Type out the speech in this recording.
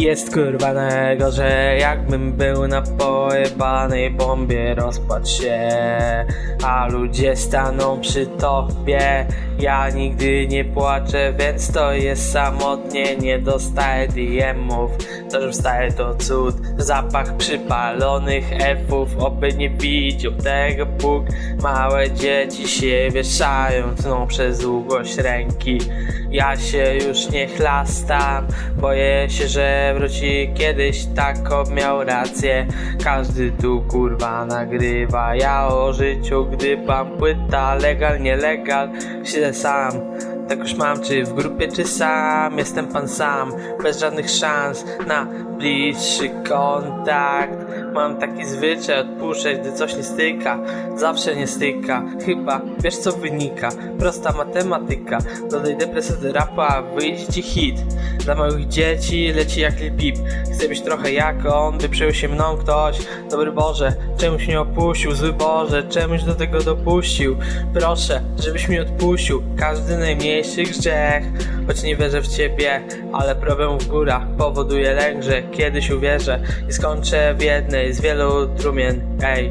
Jest kurwa że jakbym był na pojebanej bombie rozpadł się. A ludzie staną przy tobie. Ja nigdy nie płaczę, więc to jest samotnie. Nie dostaję DM-ów To, że wstaje to cud. Zapach przypalonych F-ów. Oby nie widział tego Bóg. Małe dzieci się wieszają Tną przez długość ręki. Ja się już nie chlastam. Boję się, że wróci kiedyś Tako miał rację. Każdy tu kurwa nagrywa. Ja o życiu gdybam Płyta legal, nielegal Siedzę sam. Tak już mam, czy w grupie, czy sam. Jestem pan sam, bez żadnych szans Na bliższy kontakt Mam taki zwyczaj odpuszczać, gdy coś nie styka. Zawsze nie styka, chyba wiesz co wynika? Prosta matematyka. Dodaj depresję do rapa, wyjdzie ci hit. Dla małych dzieci leci jak Lil Peep. Chcę być trochę jak on, by przejął się mną ktoś. Dobry Boże, czemuś mnie opuścił? Zły Boże, czemuś do tego dopuścił? Proszę, żebyś mi odpuścił. Każdy najmniejszy grzech. Choć nie wierzę w ciebie, ale problem w górach Powoduje lęk, że kiedyś uwierzę. I skończę w z wielu trumien. Ej,